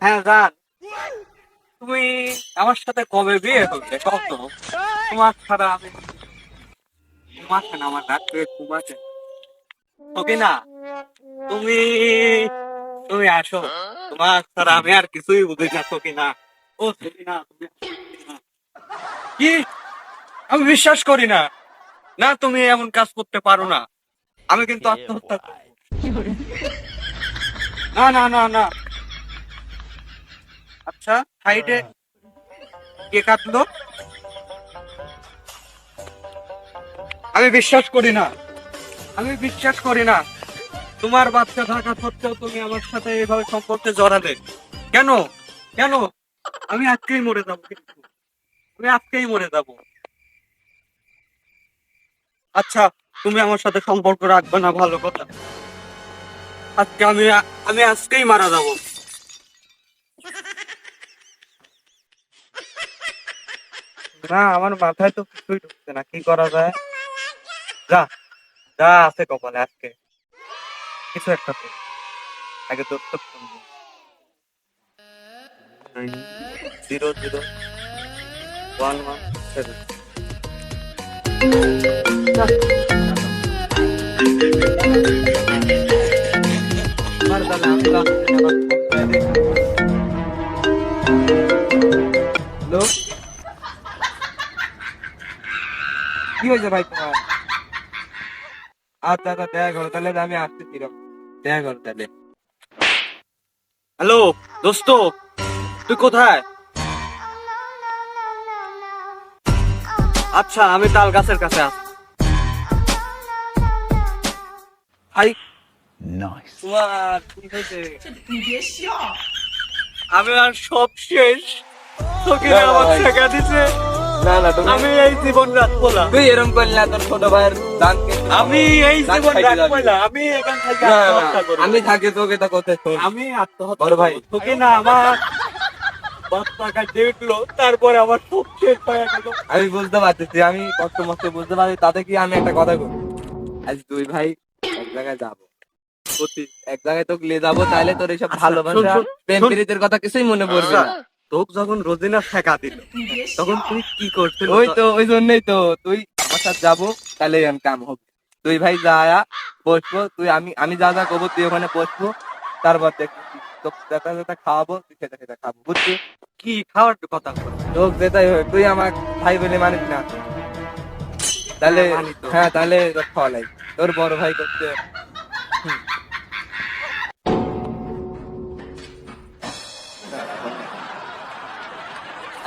হ্যাঁ জান তুমি আমার সাথে কবে বিয়ে করবে কত তোমার ছাড়া আমি ঘুমাচ্ছে না আমার রাত করে ঘুমাচ্ছে ওকে না তুমি তুমি আসো। তোমার ছাড়া আমি আর কিছুই বুঝি না তোকে না? ও তুমি না? কি? আমি বিশ্বাস করি না। না তুমি এমন কাজ করতে পারো না। আমি কিন্তু আত্মহত্যা। না না না না। আচ্ছা সাইডে কে কাটলো আমি বিশ্বাস করি না। আমি বিশ্বাস করি না। তোমার বাচ্চা থাকা সত্ত্বেও তুমি আমার সাথে এইভাবে সম্পর্কে জড়ালে। কেন? কেন? আমি আজকেই মরে যাব কিন্তু। আমি আজকেই মরে যাব। আচ্ছা তুমি আমার সাথে সম্পর্ক রাখবে না, ভালো কথা। আজকে আমি আমি আজকেই মারা যাব। না, আমার মাথায় তো কিছুই ঢুকছে না, কি করা যায়? যা যা আছে কপালে আজকে। কিছু একটা তো আগে তোর তো zero zero, one one, seven. আমার দাদা আমি রাস্তায় আমার ফোনটা দেখি। হ্যালো? কি হয়েছে ভাই তোমার? আচ্ছা আচ্ছা দেখা করো তাহলে আমি আসতেছি দেখা করো তাহলে। হ্যালো দোস্ত তুই কোথায়? আচ্ছা আমি তাল গাছের কাছে আছি। ভাই তোমার কি হয়েছে? আমি আর সব শেষ। তোকে আমার। শেখা দিছে। না না তুমি আমি এই জীবন রাখব না তুই এরকম করলি না তোর ছোট ভাইয়ের দান আমি এই জীবন যাবি। না আমি এখান থেকে আমি থাকি তোকে তা আমি আত্মহত্যা বড় ভাই। তোকে না আমার বাচ্চাটা দেখল তারপরে আমার সব শেষ হয়ে গেল। আমি বুঝতে পারতেছি আমি কষ্ট মষ্ট বুঝতে পারছি তাতে কি আমি একটা কথা বলি আজ দুই ভাই এক জায়গায় যাব। এক জায়গায় তোকে নিয়ে যাব তাহলে তোর এইসব ভালোবাসা শোন, প্রেম। প্রীতির কথা কিছুই মনে পড়বে না। তোকে যখন রোজিনা শেখা দিল তখন তুই কি করছিস ওই তো ওই জন্যই তো তুই আমার সাথে যাব তাহলে কাম হবে। তুই ভাই যা বসবো তুই আমি আমি যা যা করব তুই ওখানে বসবো তারপর দেখবি। তোকে যেটা যেটা খাওয়াবো তুই সেটা সেটা খাব বুঝছিস কি খাওয়ার কথা বল লোক যেটাই হোক তুই আমার ভাই বলে মানিস না। তাহলে হ্যাঁ। হ্যাঁ তাহলে তোর খাওয়া লাগবে। তোর বড় ভাই করতে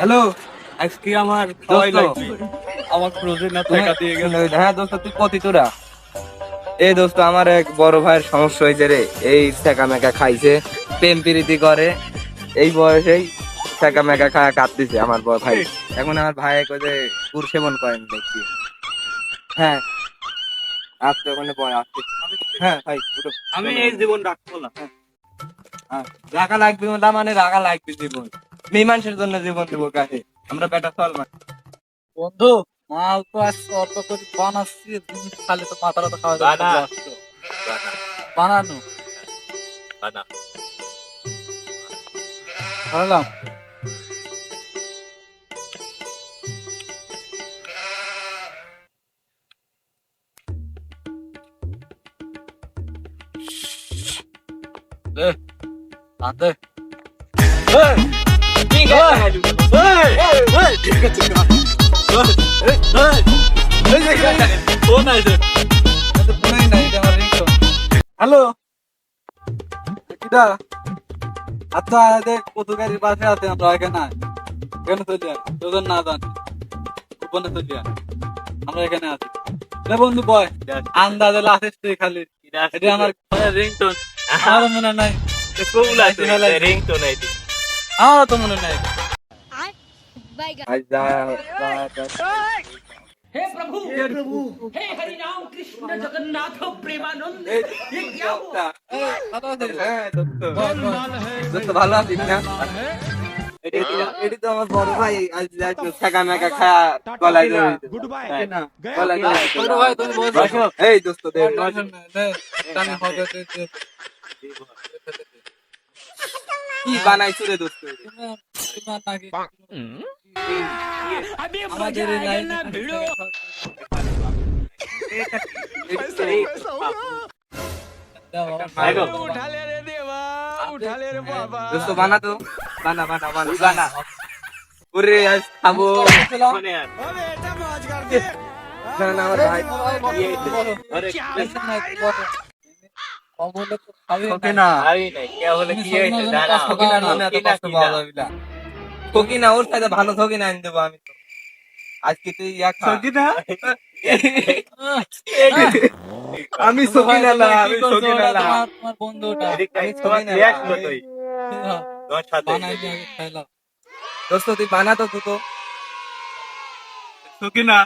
হ্যালো আজকে আমার খাওয়াই লাগবে। আমার রোজিনা শেখা দিয়ে গেল হ্যাঁ দোস্ত তুই কতি তোরা। এই দোস্ত আমার এক বড় ভাইয়ের সমস্যা হয়েছে রে। এই সেকা মেকা খাইছে প্রেম প্রীতি করে। এই বয়সেই সেকা মেকা খায় কাঁদতেছে আমার বড় ভাই। এখন আমার ভাই কোথায় গুড় সেবন করেন দেখছি। হ্যাঁ। আসতে ওখানে বয় আসতে হ্যাঁ ভাই আমি এই জীবন রাখব না। হ্যাঁ, রাগা লাগবে না মানে রাগা লাগবে জীবন। মীমাংসের জন্য জীবন দেবো কাছে আমরা বেটা চল মানে বন্ধু মাল তো আজকে অল্প করে বানাচ্ছি তুমি খালি তো মাথাটা তো খাওয়া। যাচ্ছে বানানো। বানা। আনতে হ্যালো? কিটা আচ্ছা দেখ পাশে আছে? আমরা এখানে এখানে চলি আর তোদের না জানি। চলি আমরা এখানে আছি। রে বন্ধু বয় আন্দাজে লাসিস তুই খালি। এটা আমার রিংটোন। আমার মনে নাই। রিংটোন আমারও তো মনে নাই। हे प्रभु हे प्रभु हे हरि राम कृष्ण जगन्नाथ प्रेमानंद এই ये क्या हुआ হ্যাঁ, দোস্ত। দোস্ত ভালো আছিস না এটি- এটি তো আমার বড় ভাই আজ যাই তো ঠেকা মেকা খায়া গলায় ধরে गुड बाय হ্যাঁ, না গলায় ধরে দিছে। ছোট ভাই তুমি বসো বসো। এই দোস্ত দে কি বানাইছো রে দোস্ত আমাদের দোস্ত বানা তো বানা বানা বানা বানা ওরে খাব না না ভাই তো খাবে না। আরে নাই কে বলে কি হয়েছে? দাঁড়া। না না তো কষ্ট পাওয়া যাবে না। থকি না ওর সাথে ভালো থকি না এনে দেবো আমি তো। আজকে তুই খা। না? আমি সকি না না আমি সকি না না তোমার তোমার বন্ধুটা। তোমার ছবি না তুই। তোমার সাথে। বানাই দিয়ে আগে খাইলাম দোস্ত তুই বানা তো দুটো। সুকি না?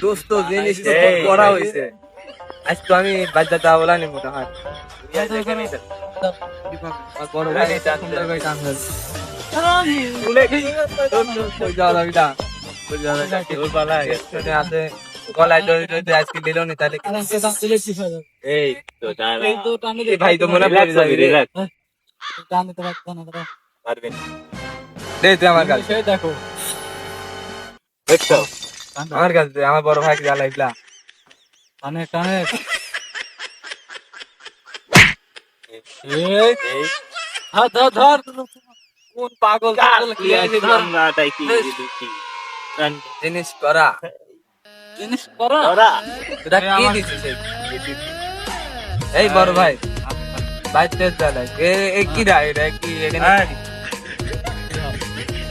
দোস্ত জিনিস তো করা হয়েছে। আজ তো আমি বাচ্চাটা বলা নি মোটা গলায় দড়ি দড়ি আজকে দিল নি তাহলে। এই তো তো ভাই তো মনে পড়ে যাবি দে তুই আমার কাছে দেখো। দেখছ আমার কাছে আমার বড় ভাইকে জ্বালাইলা টানে টানে এই ধর ধর কোন পাগল জিনিস করা। জিনিস করো? কি দিছিস বড় ভাই। বাইতে জ্বালাই এ এ কি রা? এটা কি?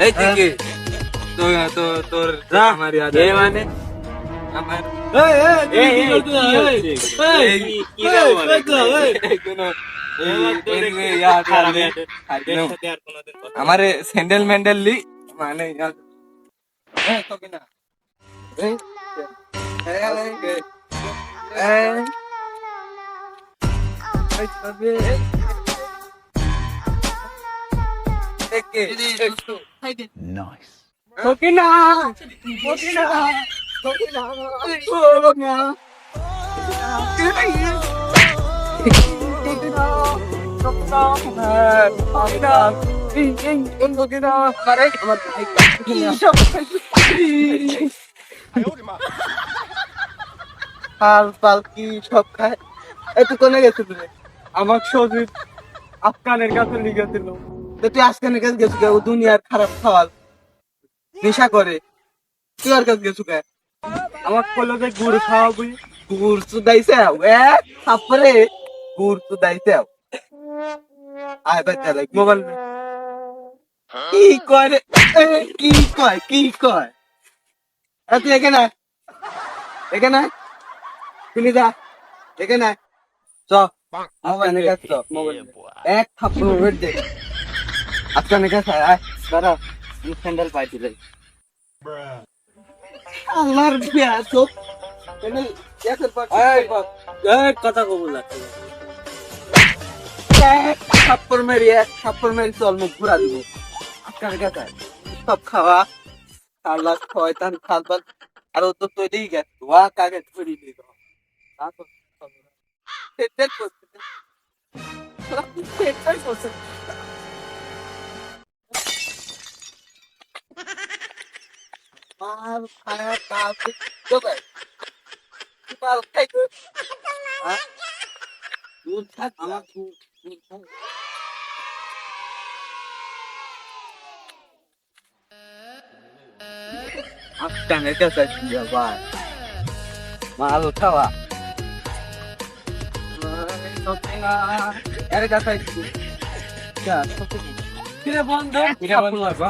এই। তুই কি তো তো তোর আমার ইয়াদ এ মানে আমার এই এই কি করছিস এই কি আমারে স্যান্ডেল ম্যান্ডেল লি মানে ইয়াদ সকিনা হাল পাল কি সব খায়? এই তুই কোনে গেছিলি রে আমার সজিব আফগানের কাছে নিয়ে গেছিল তো তুই আজকানের কাছে গেছিস ও দুনিয়ার খারাপ খাওয়াল নেশা করে। তুই আর কাছে গেছিস কে আমার কইলো যে গুড় খাওয়াবি গুড় চুদাইছে এ তারপরে গুড় চুদাইছে আয় বাচ্চা লাগ মোবাইল কি কয় রে? এ, কি কয় কি কয়? এ, তুই এখানে। এখানে। শুনি যা। এখানে। চ। মোবাইল নিয়ে চ মোবাইল এক থাপ্পড় দে। আজকে নিয়ে গেছে আয় দাঁড়া। স্যান্ডেল পাইছি রে আমার বিয়া তো এনে একের পর এই বাপ এই কথা কব লাগছে এক থাপ্পড় মেরি এক থাপ্পড় মেরি চল মুখ ঘুরা দিব আজকাল গেছে সব খাওয়া খাল্লা শয়তান খালবাল আর ও তো তৈরি গেছে ওয়া কাকে ধরি নি তো তারপর সেটাই করছে সেটাই করছে আর খায়া তাতে যাবে পাল খাই তো দুধ থাক আমার দুধ Afgan kasa jiya ba. Malu tawa. Yar kasa jiya. Ya, sokuki. Kira bondo. Kira bondo apa?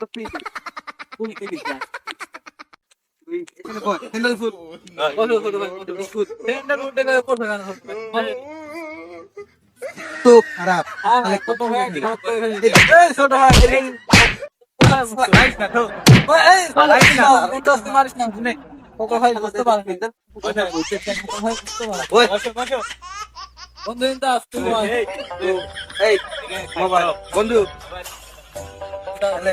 তো তুই ফুল কিনিস না তো খারাপ ছোট ভাই কোকো ভাই বুঝতে পারবি বন্ধু ইন্দা তুমি এই মোবাইল বন্ধু তাহলে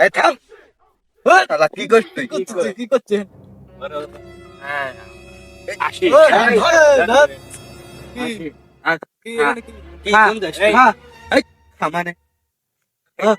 এই থাম। তারা কি করছ তুই? কি করছে হ্যাঁ। আসি। Oh,